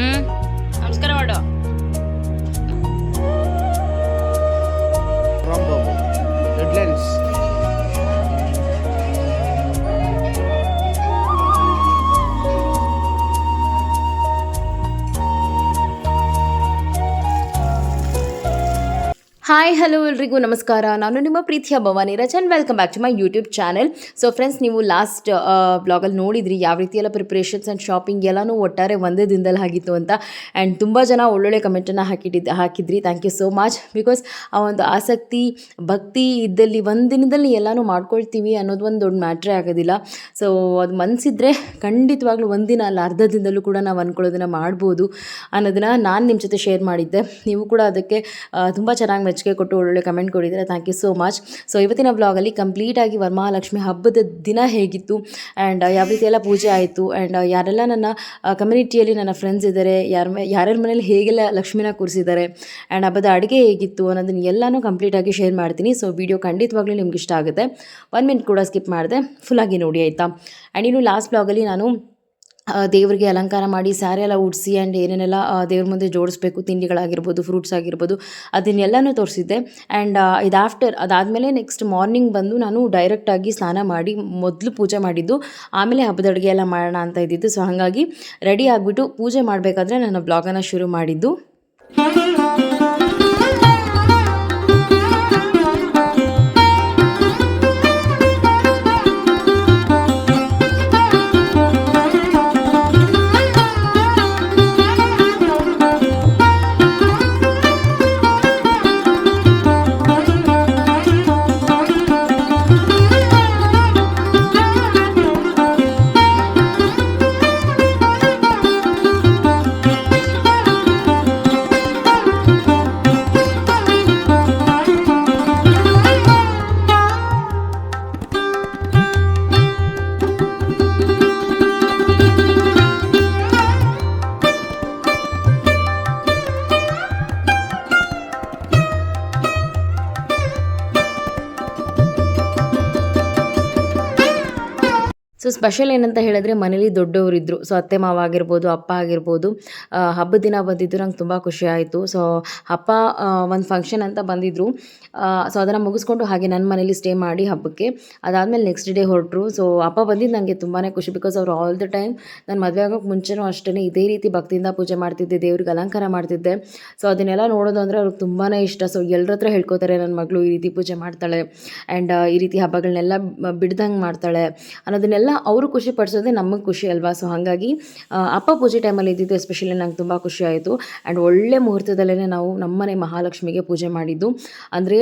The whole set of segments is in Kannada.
Mm-hmm. ಹಲೋ ಎಲ್ರಿಗೂ ನಮಸ್ಕಾರ. ನಾನು ನಿಮ್ಮ ಪ್ರೀತಿಯ Bhavani Rachan. Welcome back to my YouTube channel so friends ನೀವು ಲಾಸ್ಟ್ ಬ್ಲಾಗಲ್ಲಿ ನೋಡಿದ್ರಿ ಯಾವ ರೀತಿ ಎಲ್ಲ ಪ್ರಿಪ್ರೇಷನ್ಸ್ ಆ್ಯಂಡ್ ಶಾಪಿಂಗ್ ಎಲ್ಲನೂ ಒಟ್ಟಾರೆ ಒಂದೇ ದಿನದಲ್ಲಿ ಆಗಿತ್ತು ಅಂತ. ಆ್ಯಂಡ್ ತುಂಬ ಜನ ಒಳ್ಳೊಳ್ಳೆ ಕಮೆಂಟನ್ನು ಹಾಕಿಟ್ಟಿದ್ದ, ಹಾಕಿದ್ರಿ. Thank you so much because ಆ ಒಂದು ಆಸಕ್ತಿ, ಭಕ್ತಿ ಇದ್ದಲ್ಲಿ ಒಂದು ದಿನದಲ್ಲಿ ಎಲ್ಲನೂ ಮಾಡ್ಕೊಳ್ತೀವಿ ಅನ್ನೋದು ಒಂದು ದೊಡ್ಡ ಮ್ಯಾಟ್ರೇ ಆಗೋದಿಲ್ಲ. ಸೊ ಅದು ಮನಸ್ಸಿದ್ರೆ ಖಂಡಿತವಾಗ್ಲೂ ಒಂದಿನ ಅಲ್ಲ, ಅರ್ಧ ದಿನದಲ್ಲೂ ಕೂಡ ನಾವು ಅಂದ್ಕೊಳ್ಳೋದನ್ನ ಮಾಡ್ಬೋದು ಅನ್ನೋದನ್ನ ನಾನು ನಿಮ್ಮ ಜೊತೆ ಶೇರ್ ಮಾಡಿದ್ದೆ. ನೀವು ಕೂಡ ಅದಕ್ಕೆ ತುಂಬ ಚೆನ್ನಾಗಿ ಮೆಚ್ಚುಗೆ ಕೊಟ್ಟು ಒಳ್ಳೊಳ್ಳೆ ಕಮೆಂಟ್ ಕೊಟ್ಟಿದ್ದೀರಾ. Thank you so much so ಇವತ್ತಿನ ವ್ಲಾಗಲ್ಲಿ ಕಂಪ್ಲೀಟಾಗಿ ವರಮಹಾಲಕ್ಷ್ಮಿ ಹಬ್ಬದ ದಿನ ಹೇಗಿತ್ತು? ಆ್ಯಂಡ್ ಯಾವ ರೀತಿ ಎಲ್ಲ ಪೂಜೆ ಆಯಿತು? ಆ್ಯಂಡ್ ಯಾರೆಲ್ಲ ನನ್ನ ಕಮ್ಯುನಿಟಿಯಲ್ಲಿ ನನ್ನ ಫ್ರೆಂಡ್ಸ್ ಇದ್ದಾರೆ, ಯಾರ ಯಾರ್ಯಾರ ಮನೇಲಿ ಹೇಗೆಲ್ಲ ಲಕ್ಷ್ಮಿನ ಕೂರಿಸಿದ್ದಾರೆ ಆ್ಯಂಡ್ ಹಬ್ಬದ ಅಡುಗೆ ಹೇಗಿತ್ತು ಅನ್ನೋದನ್ನ ಎಲ್ಲನೂ ಕಂಪ್ಲೀಟಾಗಿ ಶೇರ್ ಮಾಡ್ತೀನಿ. ಸೊ ವಿಡಿಯೋ ಖಂಡಿತವಾಗ್ಲೂ ನಿಮ್ಗೆ ಇಷ್ಟ ಆಗುತ್ತೆ. ಒನ್ ಮಿನಿಟ್ ಕೂಡ ಸ್ಕಿಪ್ ಮಾಡಿದೆ ಫುಲ್ಲಾಗಿ ನೋಡಿ, ಆಯಿತಾ? ಆ್ಯಂಡ್ ಇನ್ನು ಲಾಸ್ಟ್ ಬ್ಲಾಗಲ್ಲಿ ನಾನು ದೇವರಿಗೆ ಅಲಂಕಾರ ಮಾಡಿ ಸ್ಯಾರಿ ಎಲ್ಲ ಉಡಿಸಿ ಆ್ಯಂಡ್ ಏನೇನೆಲ್ಲ ದೇವ್ರ ಮುಂದೆ ಜೋಡಿಸ್ಬೇಕು, ತಿಂಡಿಗಳಾಗಿರ್ಬೋದು ಫ್ರೂಟ್ಸ್ ಆಗಿರ್ಬೋದು, ಅದನ್ನೆಲ್ಲನೂ ತೋರಿಸಿದ್ದೆ. ಆ್ಯಂಡ್ ಇದು ಆಫ್ಟರ್ ಅದಾದಮೇಲೆ ನೆಕ್ಸ್ಟ್ ಮಾರ್ನಿಂಗ್ ಬಂದು ನಾನು ಡೈರೆಕ್ಟಾಗಿ ಸ್ನಾನ ಮಾಡಿ, ಮೊದಲು ಪೂಜೆ ಮಾಡಿದ್ದು, ಆಮೇಲೆ ಹಬ್ಬದ ಅಡುಗೆ ಎಲ್ಲ ಮಾಡೋಣ ಅಂತ ಇದ್ದಿದ್ದು. ಸೊ ಹಾಗಾಗಿ ರೆಡಿ ಆಗಿಬಿಟ್ಟು ಪೂಜೆ ಮಾಡಬೇಕಾದ್ರೆ ನಾನು ಬ್ಲಾಗನ್ನು ಶುರು ಮಾಡಿದ್ದು. ಸ್ಪೆಷಲ್ ಏನಂತ ಹೇಳಿದ್ರೆ ಮನೇಲಿ ದೊಡ್ಡವರಿದ್ದರು ಸೊ ಅತ್ತೆ ಮಾವ ಆಗಿರ್ಬೋದು, ಅಪ್ಪ ಆಗಿರ್ಬೋದು ಹಬ್ಬದ ದಿನ ಬಂದಿದ್ದು ನಂಗೆ ತುಂಬ ಖುಷಿ ಆಯಿತು. ಸೊ ಅಪ್ಪ ಒಂದು ಫಂಕ್ಷನ್ ಅಂತ ಬಂದಿದ್ದರು ಸೊ ಅದನ್ನು ಮುಗಿಸ್ಕೊಂಡು ಹಾಗೆ ನನ್ನ ಮನೇಲಿ ಸ್ಟೇ ಮಾಡಿ ಹಬ್ಬಕ್ಕೆ. ಅದಾದಮೇಲೆ ನೆಕ್ಸ್ಟ್ ಡೇ ಹೊರಟರು. ಸೊ ಅಪ್ಪ ಬಂದಿದ್ದು ನನಗೆ ತುಂಬಾ ಖುಷಿ ಬಿಕಾಸ್ ಅವರು ಆಲ್ ದ ಟೈಮ್ ನಾನು ಮದುವೆ ಆಗೋಕ್ಕೆ ಮುಂಚೆನೂ ಅಷ್ಟೇ ಇದೇ ರೀತಿ ಭಕ್ತಿಯಿಂದ ಪೂಜೆ ಮಾಡ್ತಿದ್ದೆ, ದೇವ್ರಿಗೆ ಅಲಂಕಾರ ಮಾಡ್ತಿದ್ದೆ. ಸೊ ಅದನ್ನೆಲ್ಲ ನೋಡೋದು ಅಂದರೆ ಅವ್ರಿಗೆ ತುಂಬಾ ಇಷ್ಟ. ಸೊ ಎಲ್ಲರ ಹತ್ರ ಹೇಳ್ಕೊತಾರೆ ನನ್ನ ಮಗಳು ಈ ರೀತಿ ಪೂಜೆ ಮಾಡ್ತಾಳೆ. ಆ್ಯಂಡ್ ಈ ರೀತಿ ಹಬ್ಬಗಳನ್ನೆಲ್ಲ ಬಿಡ್ದಂಗೆ ಮಾಡ್ತಾಳೆ ಅನ್ನೋದನ್ನೆಲ್ಲ ಅವರು ಖುಷಿ ಪಡಿಸೋದೇ ನಮಗೆ ಖುಷಿ ಅಲ್ವಾ? ಸೊ ಹಾಗಾಗಿ ಅಪ್ಪ ಪೂಜೆ ಟೈಮಲ್ಲಿ ಇದ್ದಿದ್ದು ಎಸ್ಪೆಷಲಿ ನಂಗೆ ತುಂಬ ಖುಷಿ ಆಯಿತು. ಆ್ಯಂಡ್ ಒಳ್ಳೆ ಮುಹೂರ್ತದಲ್ಲೇ ನಾವು ನಮ್ಮನೆ ಮಹಾಲಕ್ಷ್ಮಿಗೆ ಪೂಜೆ ಮಾಡಿದ್ದು. ಅಂದರೆ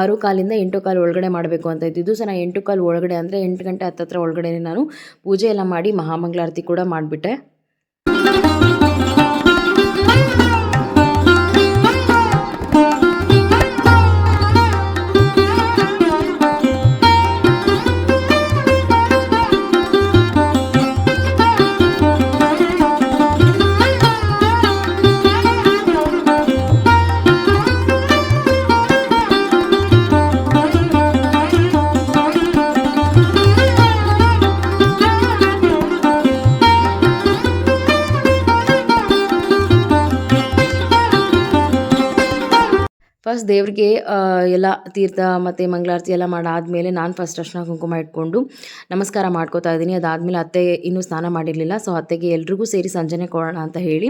ಆರು ಕಾಲಿಂದ ಎಂಟು ಕಾಲು ಒಳಗಡೆ ಮಾಡಬೇಕು ಅಂತ ಇದ್ದಿದ್ದು. ಸೊ ನಾನು ಎಂಟು ಕಾಲು ಒಳಗಡೆ ಅಂದರೆ ಎಂಟು ಗಂಟೆ ಹತ್ತತ್ರ ಒಳಗಡೆ ನಾನು ಪೂಜೆ ಎಲ್ಲ ಮಾಡಿ ಮಹಾಮಂಗಳಾರತಿ ಕೂಡ ಮಾಡಿಬಿಟ್ಟೆ. ದೇವ್ರಿಗೆ ಎಲ್ಲ ತೀರ್ಥ ಮತ್ತು ಮಂಗಳಾರತಿ ಎಲ್ಲ ಮಾಡಾದಮೇಲೆ ನಾನು ಫಸ್ಟ್ ಅರ್ಶನ ಕುಂಕುಮ ಇಟ್ಕೊಂಡು ನಮಸ್ಕಾರ ಮಾಡ್ಕೋತಾ ಇದ್ದೀನಿ. ಅದಾದಮೇಲೆ ಅತ್ತೆ ಇನ್ನೂ ಸ್ನಾನ ಮಾಡಿರಲಿಲ್ಲ. ಸೊ ಅತ್ತೆಗೆ ಎಲ್ರಿಗೂ ಸೇರಿ ಸಂಜೆನೆ ಕೊಡೋಣ ಅಂತ ಹೇಳಿ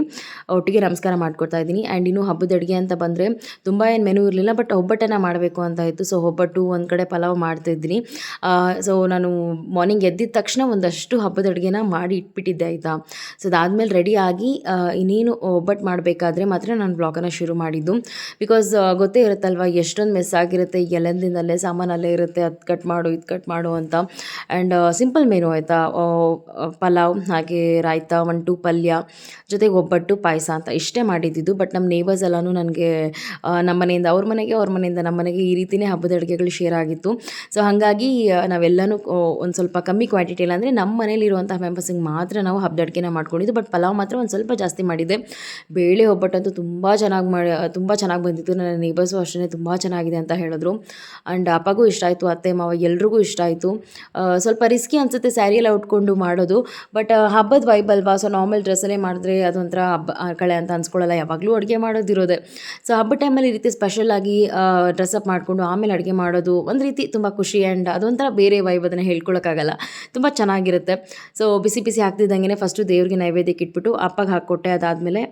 ಒಟ್ಟಿಗೆ ನಮಸ್ಕಾರ ಮಾಡ್ಕೊತಾ ಇದ್ದೀನಿ. ಆ್ಯಂಡ್ ಇನ್ನು ಹಬ್ಬದ ಅಡುಗೆ ಅಂತ ಬಂದರೆ ತುಂಬ ಏನು ಮೆನು ಇರಲಿಲ್ಲ ಬಟ್ ಒಬ್ಬಟ್ಟನ್ನು ಮಾಡಬೇಕು ಅಂತ ಇತ್ತು. ಸೊ ಒಬ್ಬಟ್ಟು ಒಂದು ಕಡೆ ಪಲಾವ್ ಮಾಡ್ತಾಯಿದ್ದೀನಿ ಸೊ ನಾನು ಮಾರ್ನಿಂಗ್ ಎದ್ದಿದ ತಕ್ಷಣ ಒಂದಷ್ಟು ಹಬ್ಬದ ಅಡುಗೆನ ಮಾಡಿ ಇಟ್ಬಿಟ್ಟಿದ್ದೆ ಆಯಿತಾ? ಸೊ ಅದಾದಮೇಲೆ ರೆಡಿ ಆಗಿ ಇನ್ನೇನು ಒಬ್ಬಟ್ಟು ಮಾಡಬೇಕಾದ್ರೆ ಮಾತ್ರ ನಾನು ಬ್ಲಾಗನ್ನು ಶುರು ಮಾಡಿದ್ದು. ಬಿಕಾಸ್ ಗೊತ್ತೇ ಇರುತ್ತಲ್ವ, ಎಷ್ಟೊಂದು ಮೆಸ್ ಆಗಿರುತ್ತೆ ಎಲ್ಲದಿಂದಲೇ ಸಾಮಾನಲ್ಲೇ ಇರುತ್ತೆ, ಅದು ಕಟ್ ಮಾಡು, ಇದು ಕಟ್ ಮಾಡು ಅಂತ. ಆ್ಯಂಡ್ ಸಿಂಪಲ್ ಮೆನು ಆಯಿತಾ? ಪಲಾವ್, ಹಾಗೆ ರಾಯ್ತ ಒನ್ ಟು ಪಲ್ಯ, ಜೊತೆಗೆ ಒಬ್ಬಟ್ಟು, ಪಾಯಸ ಅಂತ ಇಷ್ಟೇ ಮಾಡಿದ್ದಿದ್ದು. ಬಟ್ ನಮ್ಮ ನೇಬರ್ಸ್ ಎಲ್ಲನೂ ನನಗೆ ನಮ್ಮ ಮನೆಯಿಂದ, ಅವ್ರ ಮನೆಗೆ, ಅವ್ರ ಮನೆಯಿಂದ ನಮ್ಮ ಮನೆಗೆ ಈ ರೀತಿಯೇ ಹಬ್ಬದ ಅಡುಗೆಗಳು ಶೇರ್ ಆಗಿತ್ತು. ಸೊ ಹಾಗಾಗಿ ನಾವೆಲ್ಲನೂ ಒಂದು ಸ್ವಲ್ಪ ಕಮ್ಮಿ ಕ್ವಾಂಟಿಟಿಯಲ್ಲಿ ಅಂದರೆ ನಮ್ಮ ಮನೇಲಿರುವಂಥ ಮೆಂಬರ್ಸಿಗೆ ಮಾತ್ರ ನಾವು ಹಬ್ಬದ ಅಡುಗೆನ ಮಾಡ್ಕೊಂಡಿದ್ದು. ಬಟ್ ಪಲಾವ್ ಮಾತ್ರ ಒಂದು ಸ್ವಲ್ಪ ಜಾಸ್ತಿ ಮಾಡಿದ್ದೆ. ಬೇಳೆ ಒಬ್ಬಟ್ಟಂತೂ ತುಂಬ ಚೆನ್ನಾಗಿ ಮಾಡಿ ತುಂಬ ಚೆನ್ನಾಗಿ ಬಂದಿತ್ತು. ನನ್ನ ನೇಬರ್ಸು ಅಷ್ಟೇ ತುಂಬ ಚೆನ್ನಾಗಿದೆ ಅಂತ ಹೇಳಿದ್ರು ಆ್ಯಂಡ್ ಅಪ್ಪಗೂ ಇಷ್ಟ ಆಯಿತು, ಅತ್ತೆ, ಮಾವ ಎಲ್ರಿಗೂ ಇಷ್ಟ ಆಯಿತು. ಸ್ವಲ್ಪ ರಿಸ್ಕಿ ಅನಿಸುತ್ತೆ ಸ್ಯಾರಿ ಎಲ್ಲ ಉಟ್ಕೊಂಡು ಮಾಡೋದು. ಬಟ್ ಹಬ್ಬದ ವೈಬ್ ಅಲ್ವಾ? ಸೊ ನಾರ್ಮಲ್ ಡ್ರೆಸ್ಸಲ್ಲೇ ಮಾಡಿದ್ರೆ ಅದೊಂಥರ ಹಬ್ಬ ಕಳೆ ಅಂತ ಅನ್ಸ್ಕೊಳ್ಳಲ್ಲ. ಯಾವಾಗಲೂ ಅಡುಗೆ ಮಾಡೋದಿರೋದೆ. ಸೊ ಹಬ್ಬದ ಟೈಮಲ್ಲಿ ಈ ರೀತಿ ಸ್ಪೆಷಲಾಗಿ ಡ್ರೆಸ್ಅಪ್ ಮಾಡಿಕೊಂಡು ಆಮೇಲೆ ಅಡುಗೆ ಮಾಡೋದು ಒಂದು ರೀತಿ ತುಂಬ ಖುಷಿ ಆ್ಯಂಡ್ ಅದೊಂಥರ ಬೇರೆ ವೈಬ್ ಅದನ್ನು ಹೇಳ್ಕೊಳಕ್ಕಾಗಲ್ಲ. ತುಂಬ ಚೆನ್ನಾಗಿರುತ್ತೆ. ಸೊ ಬಿಸಿ ಬಿಸಿ ಹಾಕ್ತಿದ್ದಂಗೆ ಫಸ್ಟು ದೇವ್ರಿಗೆ ನೈವೇದ್ಯಕ್ಕೆ ಇಟ್ಬಿಟ್ಟು ಅಪ್ಪಗೆ ಹಾಕ್ಕೊಟ್ಟೆ ಅದಾದಮೇಲೆ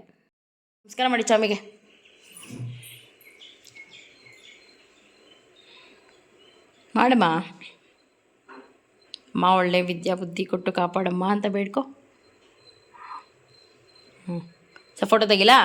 ನಮಸ್ಕಾರ ಮಾಡಿ ಚಾಮಿಗೆ. ಮಾಡಮ್ಮ. ಅಮ್ಮ ಒಳ್ಳೆ ವಿದ್ಯಾ ಬುದ್ಧಿ ಕೊಟ್ಟು ಕಾಪಾಡಮ್ಮ ಅಂತ ಬೇಡ್ಕೊ. ಹ್ಞೂ ಸ ಫೋಟೋ ತೆಗಿಲಾ?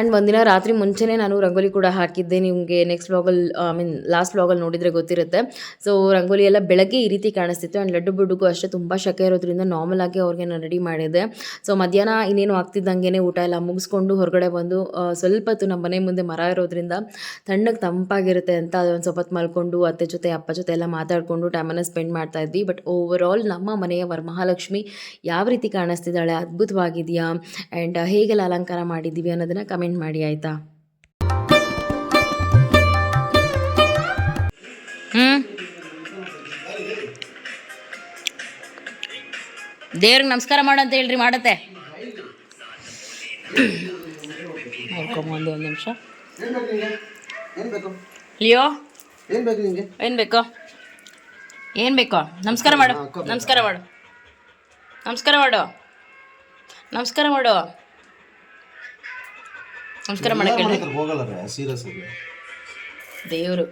ಆ್ಯಂಡ್ ಒಂದಿನ ರಾತ್ರಿ ಮುಂಚೆನೇ ನಾನು ರಂಗೋಲಿ ಕೂಡ ಹಾಕಿದ್ದೆ. ನಿಮಗೆ ನೆಕ್ಸ್ಟ್ ವ್ಲಾಗಲ್ಲಿ ಐ ಮೀನ್ ಲಾಸ್ಟ್ ವ್ಲಾಗಲ್ಲಿ ನೋಡಿದರೆ ಗೊತ್ತಿರುತ್ತೆ. ಸೊ ರಂಗೋಲಿ ಎಲ್ಲ ಬೆಳಗ್ಗೆ ಈ ರೀತಿ ಕಾಣಿಸ್ತಿತ್ತು. ಆ್ಯಂಡ್ ಲಡ್ಡು ಬುಡ್ಡುಗೂ ಅಷ್ಟೇ ತುಂಬ ಶಕೆ ಇರೋದ್ರಿಂದ ನಾರ್ಮಲ್ ಆಗಿ ಅವ್ರಿಗೆ ನಾನು ರೆಡಿ ಮಾಡಿದ್ದೆ. ಸೊ ಮಧ್ಯಾಹ್ನ ಇನ್ನೇನು ಆಗ್ತಿದ್ದಂಗೆ ಊಟ ಎಲ್ಲ ಮುಗಿಸ್ಕೊಂಡು ಹೊರಗಡೆ ಬಂದು ಸ್ವಲ್ಪ ಹೊತ್ತು ನಮ್ಮ ಮನೆ ಮುಂದೆ ಮರ ಇರೋದ್ರಿಂದ ತಣ್ಣಗೆ ತಂಪಾಗಿರುತ್ತೆ ಅಂತ ಅದೊಂದು ಸ್ವಲ್ಪ ಮಲ್ಕೊಂಡು ಅತ್ತೆ ಜೊತೆ, ಅಪ್ಪ ಜೊತೆ ಎಲ್ಲ ಮಾತಾಡಿಕೊಂಡು ಟೈಮನ್ನು ಸ್ಪೆಂಡ್ ಮಾಡ್ತಾ ಇದ್ವಿ. ಬಟ್ ಓವರ್ ಆಲ್ ನಮ್ಮ ಮನೆಯ ವರಮಹಾಲಕ್ಷ್ಮಿ ಯಾವ ರೀತಿ ಕಾಣಿಸ್ತಿದ್ದಾಳೆ, ಅದ್ಭುತವಾಗಿದೆಯಾ? ಆ್ಯಂಡ್ ಹೇಗೆಲ್ಲ ಅಲಂಕಾರ ಮಾಡಿದ್ದೀವಿ ಅನ್ನೋದನ್ನು ಕಮೆಂಟ್ ಮಾಡಿ ಆಯ್ತಾ ಹ್ಮ್? ದೇವ್ರಿಗೆ ನಮಸ್ಕಾರ ಮಾಡು ಅಂತ ಹೇಳ್ರಿ, ಮಾಡತ್ತೆ. ಒಂದು ಒಂದು ನಿಮಿಷ. ಲಿಯೋ? ಏನು ಬೇಕು? ಏನು ಬೇಕು? ನಮಸ್ಕಾರ ಮಾಡು. ನಮಸ್ಕಾರ ಮಾಡು. ನಮಸ್ಕಾರ ಮಾಡು. ನಮಸ್ಕಾರ ಮಾಡು. ನಮಸ್ಕಾರ ಮಾಡಕ್ಕೆ ಹೋಗಲ್ಲ ಸೀರಿಯಸ್ ಆಗಿ. ದೇವರು.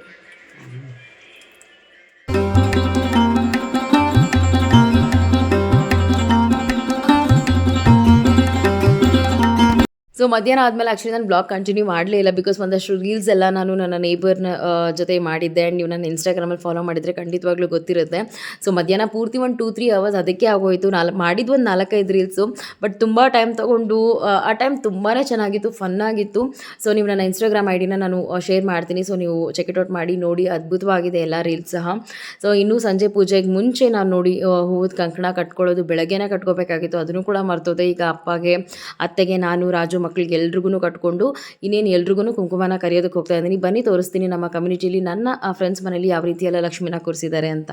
ಸೊ ಮಧ್ಯಾಹ್ನ ಆದಮೇಲೆ ಆ್ಯಕ್ಚುಲಿ ನಾನು ಬ್ಲಾಗ್ ಕಂಟಿನ್ಯೂ ಮಾಡಲೇ ಇಲ್ಲ ಬಿಕಾಸ್ ಒಂದಷ್ಟು ರೀಲ್ಸ್ ಎಲ್ಲ ನಾನು ನನ್ನ ನೇಬರ್ನ ಜೊತೆ ಮಾಡಿದ್ದೆ ಆ್ಯಂಡ್ ನೀವು ನನ್ನ ಇನ್ಸ್ಟಾಗ್ರಾಮಲ್ಲಿ ಫಾಲೋ ಮಾಡಿದರೆ ಖಂಡಿತವಾಗ್ಲೂ ಗೊತ್ತಿರುತ್ತೆ. ಸೊ ಮಧ್ಯಾಹ್ನ ಪೂರ್ತಿ ಒಂದು ಟೂ ತ್ರೀ ಅವರ್ಸ್ ಅದಕ್ಕೆ ಆಗೋಯಿತು. ನಾಲ್ಕು ಮಾಡಿದ್ದು ಒಂದು ನಾಲ್ಕೈದು ರೀಲ್ಸು ಬಟ್ ತುಂಬ ಟೈಮ್ ತೊಗೊಂಡು, ಆ ಟೈಮ್ ತುಂಬಾ ಚೆನ್ನಾಗಿತ್ತು ಫನ್ನಾಗಿತ್ತು ಸೊ ನೀವು ನನ್ನ ಇನ್ಸ್ಟಾಗ್ರಾಮ್ ಐ ಡಿನ ನಾನು ಶೇರ್ ಮಾಡ್ತೀನಿ. ಸೊ ನೀವು ಚೆಕ್ ಇಟ್ ಔಟ್ ಮಾಡಿ, ನೋಡಿ, ಅದ್ಭುತವಾಗಿದೆ ಎಲ್ಲ ರೀಲ್ಸ್ ಸಹ. ಸೊ ಇನ್ನೂ ಸಂಜೆ ಪೂಜೆಗೆ ಮುಂಚೆ ನಾನು ನೋಡಿ ಹೂವದ ಕಂಕಣ ಕಟ್ಕೊಳ್ಳೋದು, ಬೆಳಗ್ಗೆನೇ ಕಟ್ಕೋಬೇಕಾಗಿತ್ತು. ಅದನ್ನು ಕೂಡ ಮರ್ತೋದೆ. ಈಗ ಅಪ್ಪಗೆ, ಅತ್ತೆಗೆ ನಾನು, ರಾಜು ಮಕ್ಕಳಿಗೆ ಎಲ್ರಿಗೂ ಕಟ್ಕೊಂಡು ಇನ್ನೇನು ಎಲ್ರಿಗೂ ಕುಂಕುಮನ ಕರೆಯೋದಕ್ಕೆ ಹೋಗ್ತಾ ಇದ್ದೀನಿ. ಬನ್ನಿ, ತೋರಿಸ್ತೀನಿ ನಮ್ಮ ಕಮ್ಯುನಿಟಿಲಿ ನನ್ನ ಫ್ರೆಂಡ್ಸ್ ಮನೇಲಿ ಯಾವ ರೀತಿ ಎಲ್ಲ ಲಕ್ಷ್ಮಿನ ಕೂರಿಸಿದ್ದಾರೆ ಅಂತ.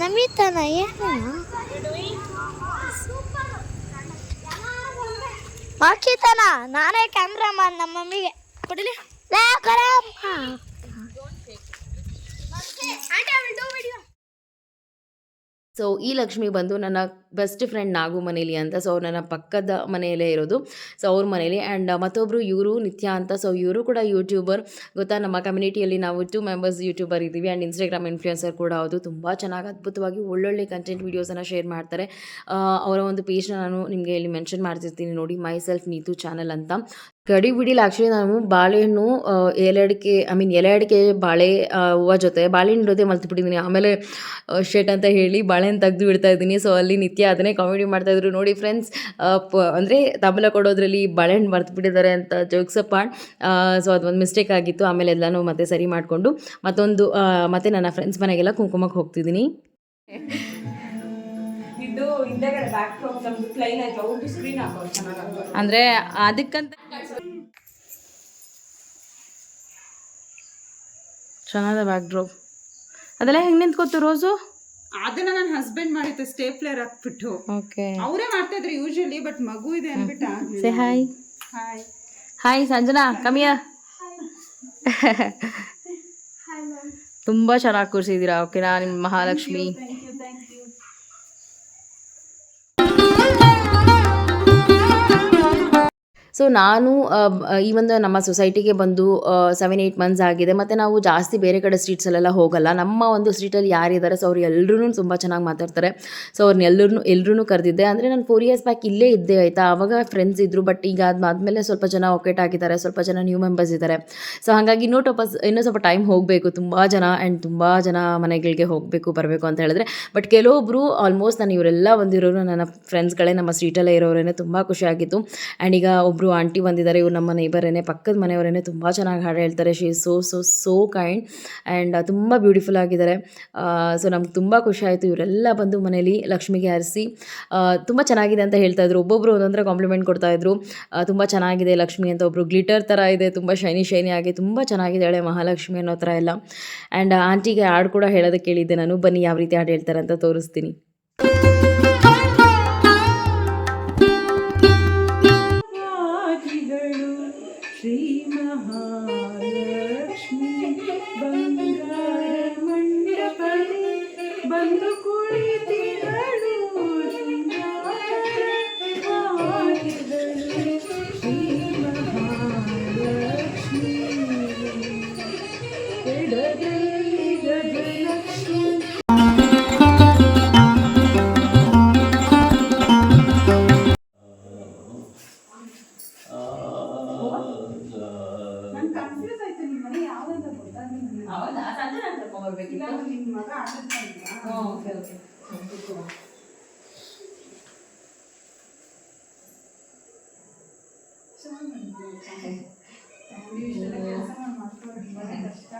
ನಮಿತನ, ಏನು ಹಾಕಿತಾನ ನಾನೇ ಕ್ಯಾಮ್ರಾಮನ್ ನಮ್ಮ ಮಮ್ಮಿಗೆ. ಕೊಡಲಿ. ಸೊ ಈ ಲಕ್ಷ್ಮಿ ಬಂದು ನನ್ನ ಬೆಸ್ಟ್ ಫ್ರೆಂಡ್ ನಾಗು ಮನೇಲಿ ಅಂತ. ಸೊ ಅವ್ರು ನನ್ನ ಪಕ್ಕದ ಮನೆಯಲ್ಲೇ ಇರೋದು. ಸೊ ಅವ್ರ ಮನೇಲಿ. ಆ್ಯಂಡ್ ಮತ್ತೊಬ್ಬರು ಇವರು ನಿತ್ಯ ಅಂತ. ಸೊ ಇವರು ಕೂಡ ಯೂಟ್ಯೂಬರ್ ಗೊತ್ತಾ? ನಮ್ಮ ಕಮ್ಯುನಿಟಿಯಲ್ಲಿ ನಾವು ಟೂ ಮೆಂಬರ್ಸ್ ಯೂಟ್ಯೂಬರ್ ಇದ್ದೀವಿ. ಆ್ಯಂಡ್ ಇನ್ಸ್ಟಾಗ್ರಾಮ್ ಇನ್ಫ್ಲೂಯೆನ್ಸರ್ ಕೂಡ ಹೌದು ತುಂಬ ಚೆನ್ನಾಗಿ ಅದ್ಭುತವಾಗಿ ಒಳ್ಳೊಳ್ಳೆ ಕಂಟೆಂಟ್ ವೀಡಿಯೋಸನ್ನು ಶೇರ್ ಮಾಡ್ತಾರೆ. ಅವರ ಒಂದು ಪೇಜ್ನ ನಾನು ನಿಮಗೆ ಇಲ್ಲಿ ಮೆನ್ಷನ್ ಮಾಡ್ತಿರ್ತೀನಿ ನೋಡಿ. ಮೈ ಸೆಲ್ಫ್ ನೀತು ಚಾನಲ್ ಅಂತ. ಗಡಿ ಬಿಡಿಲಿ ಆ್ಯಕ್ಚುಲಿ ನಾನು ಬಾಳೆಹಣ್ಣು ಎಲೆ ಅಡಿಕೆ ಐ ಮೀನ್ ಎಲೆ ಅಡಿಕೆ ಬಾಳೆ ಹೂವು ಜೊತೆ, ಬಾಳೆಹಣ್ಣು ಜೊತೆ ಮಲ್ತಿಬಿಟ್ಟಿದ್ದೀನಿ ಆಮೇಲೆ ಶೇಟ್ ಅಂತ ಹೇಳಿ ಬಾಳೆಹಣ್ಣು ತೆಗೆದು ಬಿಡ್ತಾ ಇದ್ದೀನಿ. ಸೊ ಅಲ್ಲಿ ನಿತ್ಯ ಅದನ್ನೇ ಕಾಮಿಡಿ ಮಾಡ್ತಾಯಿದ್ರು ನೋಡಿ ಫ್ರೆಂಡ್ಸ್ ಅಂದರೆ ತಂಬಲ ಕೊಡೋದ್ರಲ್ಲಿ ಬಾಳೆಹಣ್ಣು ಮರ್ತು ಬಿಟ್ಟಿದ್ದಾರೆ ಅಂತ ಪಾಂಡ್ ಸೊ ಅದೊಂದು ಮಿಸ್ಟೇಕ್ ಆಗಿತ್ತು. ಆಮೇಲೆ ಎಲ್ಲನೂ ಮತ್ತೆ ಸರಿ ಮಾಡಿಕೊಂಡು ಮತ್ತೊಂದು ಮತ್ತೆ ನನ್ನ ಫ್ರೆಂಡ್ಸ್ ಮನೆಗೆಲ್ಲ ಕುಂಕುಮಕ್ಕೆ ಹೋಗ್ತಿದ್ದೀನಿ. ಅಂದರೆ ಅದಕ್ಕಂತ ಚೆನ್ನಾದ ಬ್ಯಾಕ್ ಡ್ರಾಪ್ ಅದೆಲ್ಲ ಹೆಂಗ್ ನಿಂತ್ಕೋತು ರೋಸು? ಅದನ್ನ ನನ್ನ ಹಸ್ಬೆಂಡ್ ಮಾಡಿತ್ತು ಸ್ಟೇಪ್ಲರ್ ಹಾಕ್ಬಿಟ್ಟು. ಓಕೆ ಅವರೇ ಮಾಡ್ತಾ ಇದ್ರು ಯೂಶಲಿ ಬಟ್ ಮಗು ಇದೆ ಅಂದ್ಬಿಟ್ಟು say hi hi hi Sanjana ಕಮಿಯ ತುಂಬ ಚೆನ್ನಾಗಿ ಕೂರಿಸಿದ್ದೀರಾ ಓಕೆನಾ ನಿಮ್ಮ ಮಹಾಲಕ್ಷ್ಮಿ? ಸೊ ನಾನು ಈ ಒಂದು ನಮ್ಮ ಸೊಸೈಟಿಗೆ ಬಂದು ಸೆವೆನ್ ಏಯ್ಟ್ ಮಂತ್ಸ್ ಆಗಿದೆ, ಮತ್ತು ನಾವು ಜಾಸ್ತಿ ಬೇರೆ ಕಡೆ ಸ್ಟ್ರೀಟ್ಸಲ್ಲೆಲ್ಲ ಹೋಗಲ್ಲ. ನಮ್ಮ ಒಂದು ಸ್ಟ್ರೀಟಲ್ಲಿ ಯಾರಿದ್ದಾರೆ ಸೊ ಅವ್ರು ಎಲ್ಲರೂ ತುಂಬ ಚೆನ್ನಾಗಿ ಮಾತಾಡ್ತಾರೆ. ಸೊ ಅವ್ರನ್ನ ಎಲ್ಲರೂ ಎಲ್ಲರೂ ಕರೆದಿದ್ದೆ. ಅಂದರೆ ನಾನು ಫೋರ್ ಇಯರ್ಸ್ ಬ್ಯಾಕ್ ಇಲ್ಲೇ ಇದ್ದೆ, ಆಯಿತಾ? ಆವಾಗ ಫ್ರೆಂಡ್ಸ್ ಇದ್ದರು ಬಟ್ ಈಗ ಅದಾದಮೇಲೆ ಸ್ವಲ್ಪ ಜನ ಒಕೆಟ್ ಆಗಿದ್ದಾರೆ, ಸ್ವಲ್ಪ ಜನ ನ್ಯೂ ಮೆಂಬರ್ಸ್ ಇದ್ದಾರೆ. ಸೊ ಹಾಗಾಗಿ ಇನ್ನೂ ಟಪಸ್ ಇನ್ನೂ ಸ್ವಲ್ಪ ಟೈಮ್ ಹೋಗಬೇಕು. ತುಂಬ ಜನ ಆ್ಯಂಡ್ ತುಂಬ ಜನ ಮನೆಗಳಿಗೆ ಹೋಗಬೇಕು, ಬರಬೇಕು ಅಂತ ಹೇಳಿದ್ರೆ. ಬಟ್ ಕೆಲವೊಬ್ಬರು ಆಲ್ಮೋಸ್ಟ್ ನಾನು ಇವರೆಲ್ಲ ಬಂದಿರೋರು, ನನ್ನ ಫ್ರೆಂಡ್ಸ್ಗಳೇ ನಮ್ಮ ಸ್ಟ್ರೀಟಲ್ಲೇ ಇರೋರೇನೆ ತುಂಬ ಖುಷಿಯಾಗಿತ್ತು ಆ್ಯಂಡ್ ಈಗ ಒಬ್ಬರು ಆಂಟಿ ಬಂದಿದ್ದಾರೆ, ಇವರು ನಮ್ಮ ನೈಬರೇನೆ ಪಕ್ಕದ ಮನೆಯವರೇನೆ ತುಂಬ ಚೆನ್ನಾಗಿ ಹಾಡು ಹೇಳ್ತಾರೆ. She so so so kind and ತುಂಬ ಬ್ಯೂಟಿಫುಲ್ ಆಗಿದ್ದಾರೆ. ಸೊ ನಮ್ಗೆ ತುಂಬ ಖುಷಿ ಆಯಿತು. ಇವರೆಲ್ಲ ಬಂದು ಮನೇಲಿ ಲಕ್ಷ್ಮಿಗೆ ಹರಿಸಿ ತುಂಬ ಚೆನ್ನಾಗಿದೆ ಅಂತ ಹೇಳ್ತಾ ಇದ್ರು. ಒಬ್ಬೊಬ್ಬರು ಒಂದೊಂದರ ಕಾಂಪ್ಲಿಮೆಂಟ್ ಕೊಡ್ತಾ ಇದ್ರು. ತುಂಬ ಚೆನ್ನಾಗಿದೆ ಲಕ್ಷ್ಮಿ ಅಂತ ಒಬ್ಬರು ಗ್ಲಿಟರ್ ಥರ ಇದೆ, ತುಂಬ ಶೈನಿ ಶೈನಿ ಆಗಿ ತುಂಬ ಚೆನ್ನಾಗಿದ್ದಾಳೆ ಮಹಾಲಕ್ಷ್ಮಿ ಅನ್ನೋ ಥರ ಎಲ್ಲ. ಆ್ಯಂಡ್ ಆಂಟಿಗೆ ಹಾಡು ಕೂಡ ಹೇಳೋದಕ್ಕೆ ಕೇಳಿದ್ದೆ ನಾನು. ಬನ್ನಿ ಯಾವ ರೀತಿ ಹಾಡು ಹೇಳ್ತಾರೆ ಅಂತ ತೋರಿಸ್ತೀನಿ. ಗಜಲಕ್ಷ್ಮಿ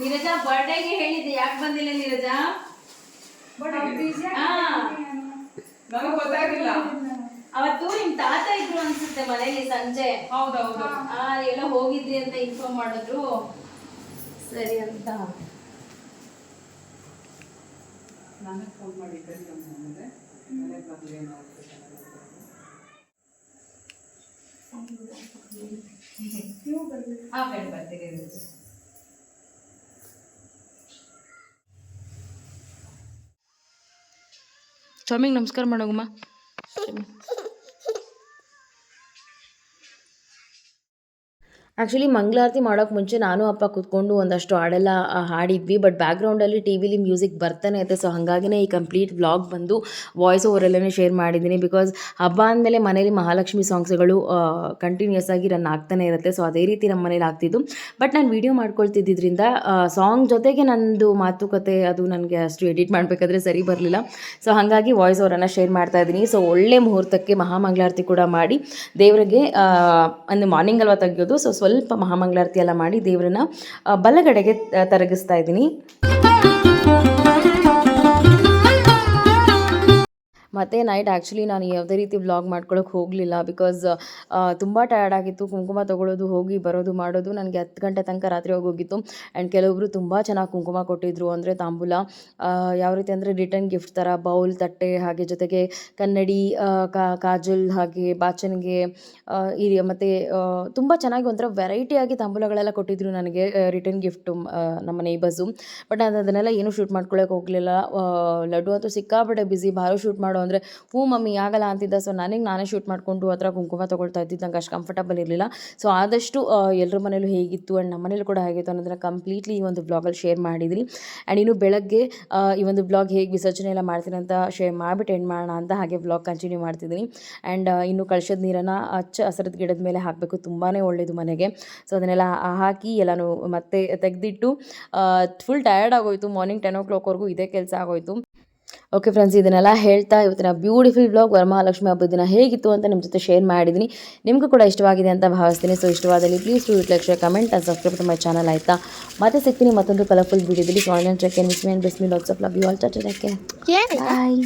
ನೀರಜ ಬರ್ಡೇಗೆ ಹೇಳಿದ್ದೆ. ಯಾಕೆ ಬಂದಿಲ್ಲ ನೀರಜ? ನನಗೆ ಗೊತ್ತಾಗಿಲ್ಲ. ಅವತ್ತು ನಿಮ್ ತಾತ ಇದ್ರು ಅನ್ಸುತ್ತೆ ಮನೇಲಿ ಸಂಜೆ. ಹೌದೌದು. ಆ ಎಲ್ಲ ಹೋಗಿದ್ರಿ ಅಂತ ಇನ್ಫಾರ್ಮ್ ಮಾಡಿದ್ರು. ಸರಿ ಅಂತ. ನನಗೆ ಫೋನ್ ಮಾಡಿದ್ದೆ ಮನೆಗೆ ಬರ್ತೀರಿ ಸ್ವಾಮಿಗೆ ನಮಸ್ಕಾರ ಮಾಡೋಗಮ್ಮ. ಆ್ಯಕ್ಚುಲಿ ಮಂಗಳಾರತಿ ಮಾಡೋಕ್ಕೆ ಮುಂಚೆ ನಾನು ಅಪ್ಪ ಕೂತ್ಕೊಂಡು ಒಂದಷ್ಟು ಹಾಡೆಲ್ಲ ಹಾಡಿದ್ವಿ. ಬಟ್ ಬ್ಯಾಕ್ಗ್ರೌಂಡಲ್ಲಿ ಟಿ ವಿಲಿ ಮ್ಯೂಸಿಕ್ ಬರ್ತಾನೆ ಇರುತ್ತೆ ಸೊ ಹಾಗಾಗಿನೇ ಈ ಕಂಪ್ಲೀಟ್ ವ್ಲಾಗ್ ಬಂದು ವಾಯ್ಸ್ ಓವರಲ್ಲೇ ಶೇರ್ ಮಾಡಿದ್ದೀನಿ. ಬಿಕಾಸ್ ಹಬ್ಬ ಅಂದಮೇಲೆ ಮನೇಲಿ ಮಹಾಲಕ್ಷ್ಮಿ ಸಾಂಗ್ಸ್ಗಳು ಕಂಟಿನ್ಯೂಸ್ ಆಗಿ ರನ್ ಆಗ್ತಾನೆ ಇರುತ್ತೆ. ಸೊ ಅದೇ ರೀತಿ ನಮ್ಮ ಮನೇಲಿ ಆಗ್ತಿದ್ದು. ಬಟ್ ನಾನು ವೀಡಿಯೋ ಮಾಡ್ಕೊಳ್ತಿದ್ದಿದ್ರಿಂದ ಸಾಂಗ್ ಜೊತೆಗೆ ನನ್ನದು ಮಾತುಕತೆ ಅದು ನನಗೆ ಅಷ್ಟು ಎಡಿಟ್ ಮಾಡಬೇಕಾದ್ರೆ ಸರಿ ಬರಲಿಲ್ಲ. ಸೊ ಹಾಗಾಗಿ ವಾಯ್ಸ್ ಓವರನ್ನು ಶೇರ್ ಮಾಡ್ತಾ ಇದ್ದೀನಿ. ಸೊ ಒಳ್ಳೆ ಮುಹೂರ್ತಕ್ಕೆ ಮಹಾಮಂಗಳಾರತಿ ಕೂಡ ಮಾಡಿ ದೇವರಿಗೆ ಅಂದರೆ ಮಾರ್ನಿಂಗ್ ಅಲ್ವಾ ತೆಗೆಯೋದು. ಸೊ ಸ್ವಲ್ಪ ಮಹಾಮಂಗಳಾರತಿ ಎಲ್ಲ ಮಾಡಿ ದೇವರನ್ನ ಬಲಗಡೆಗೆ ತರಗಿಸ್ತಾ ಇದ್ದೀನಿ. ಮತ್ತು ನೈಟ್ ಆ್ಯಕ್ಚುಲಿ ನಾನು ಯಾವುದೇ ರೀತಿ ವ್ಲಾಗ್ ಮಾಡ್ಕೊಳ್ಳೋಕೆ ಹೋಗಲಿಲ್ಲ ಬಿಕಾಸ್ ತುಂಬ ಟಯರ್ಡ್ ಆಗಿತ್ತು. ಕುಂಕುಮ ತೊಗೊಳೋದು, ಹೋಗಿ ಬರೋದು, ಮಾಡೋದು ನನಗೆ ಹತ್ತು ಗಂಟೆ ತನಕ ರಾತ್ರಿ ಹೋಗೋಗಿತ್ತು. ಆ್ಯಂಡ್ ಕೆಲವೊಬ್ಬರು ತುಂಬ ಚೆನ್ನಾಗಿ ಕುಂಕುಮ ಕೊಟ್ಟಿದ್ರು ಅಂದರೆ ತಾಂಬೂಲ. ಯಾವ ರೀತಿ ಅಂದರೆ ರಿಟರ್ನ್ ಗಿಫ್ಟ್ ಥರ ಬೌಲ್ ತಟ್ಟೆ, ಹಾಗೆ ಜೊತೆಗೆ ಕನ್ನಡಿ ಕಾಜಲ್, ಹಾಗೆ ಬಾಚನ್ಗೆ ಈ ಮತ್ತು ತುಂಬ ಚೆನ್ನಾಗಿ ಒಂಥರ ವೆರೈಟಿಯಾಗಿ ತಾಂಬೂಲಗಳೆಲ್ಲ ಕೊಟ್ಟಿದ್ರು ನನಗೆ ರಿಟರ್ನ್ ಗಿಫ್ಟು ನಮ್ಮ ನೇಬರ್ಸು ಬಟ್ ನಾನು ಅದನ್ನೆಲ್ಲ ಏನೂ ಶೂಟ್ ಮಾಡ್ಕೊಳ್ಳೋಕೆ ಹೋಗಲಿಲ್ಲ. ಲಡ್ಡು ಅಂತೂ ಸಿಕ್ಕಾಪಟ್ಟೆ ಬಿಸಿ ಭಾಳ ಶೂಟ್ ಮಾಡು ಅಂದರೆ, ಹ್ಞೂ ಮಮ್ಮಿ, ಆಗಲ್ಲ ಅಂತಿದ್ದ ಸೊ ನನಗೆ ನಾನೇ ಶೂಟ್ ಮಾಡಿಕೊಂಡು ಹತ್ರ ಕುಂಕುಮ ತೊಗೊಳ್ತಾ ಇದ್ದಿದ್ದು, ನಂಗೆ ಅಷ್ಟು ಕಂಫರ್ಟಬಲ್ ಇರಲಿಲ್ಲ. ಸೊ ಆದಷ್ಟು ಎಲ್ಲರ ಮನೇಲೂ ಹೇಗಿತ್ತು ಆ್ಯಂಡ್ ನಮ್ಮ ಮನೇಲಿ ಕೂಡ ಹೇಗಿತ್ತು ಅನ್ನೋದನ್ನ ಕಂಪ್ಲೀಟ್ಲಿ ಈ ಒಂದು ಬ್ಲಾಗಲ್ಲಿ ಶೇರ್ ಮಾಡಿದ್ರಿ. ಆ್ಯಂಡ್ ಇನ್ನು ಬೆಳಗ್ಗೆ ಈ ಒಂದು ಬ್ಲಾಗ್ ಹೇಗೆ ವಿಸರ್ಜನೆ ಎಲ್ಲ ಮಾಡ್ತೀನಿ ಅಂತ ಶೇರ್ ಮಾಡಿಬಿಟ್ಟು ಎಂಡ್ ಮಾಡೋಣ ಅಂತ ಹಾಗೆ ಬ್ಲಾಗ್ ಕಂಟಿನ್ಯೂ ಮಾಡ್ತಿದ್ದೀನಿ. ಆ್ಯಂಡ್ ಇನ್ನು ಕಳ್ಸದ ನೀರನ್ನು ಹಚ್ಚ ಹಸಿರದ ಗಿಡದ ಮೇಲೆ ಹಾಕಬೇಕು ತುಂಬಾ ಒಳ್ಳೆಯದು ಮನೆಗೆ. ಸೊ ಅದನ್ನೆಲ್ಲ ಹಾಕಿ ಎಲ್ಲನೂ ಮತ್ತೆ ತೆಗೆದಿಟ್ಟು ಫುಲ್ ಟಯರ್ಡ್ ಆಗೋಯ್ತು. ಮಾರ್ನಿಂಗ್ ಟೆನ್ ಓ ಕ್ಲಾಕ್ವರೆಗೂ ಇದೇ ಕೆಲಸ ಆಗೋಯ್ತು. ಓಕೆ ಫ್ರೆಂಡ್ಸ್ ಇದನ್ನೆಲ್ಲ ಹೇಳ್ತಾ ಇವತ್ತಿನ ಬ್ಯೂಟಿಫುಲ್ ಬ್ಲಾಗ್ ವರಮಹಾಲಕ್ಷ್ಮಿ ಹಬ್ಬದ ದಿನ ಹೇಗಿತ್ತು ಅಂತ ನಿಮ್ಮ ಜೊತೆ ಶೇರ್ ಮಾಡಿದ್ದೀನಿ ನಿಮಗೂ ಕೂಡ ಇಷ್ಟವಾಗಿದೆ ಅಂತ ಭಾವಿಸ್ತೀನಿ. ಸೊ ಇಷ್ಟವಾದಲ್ಲಿ please do it like comment and subscribe to my channel ಆಯಿತಾ? ಮತ್ತೆ ಸಿಗ್ತೀನಿ ಮತ್ತೊಂದು ಕಲರ್ಫುಲ್ ವೀಡಿಯೋದಲ್ಲಿ online check miss mean best mean lots of love you all Chacha ಏನು ಬಾಯ್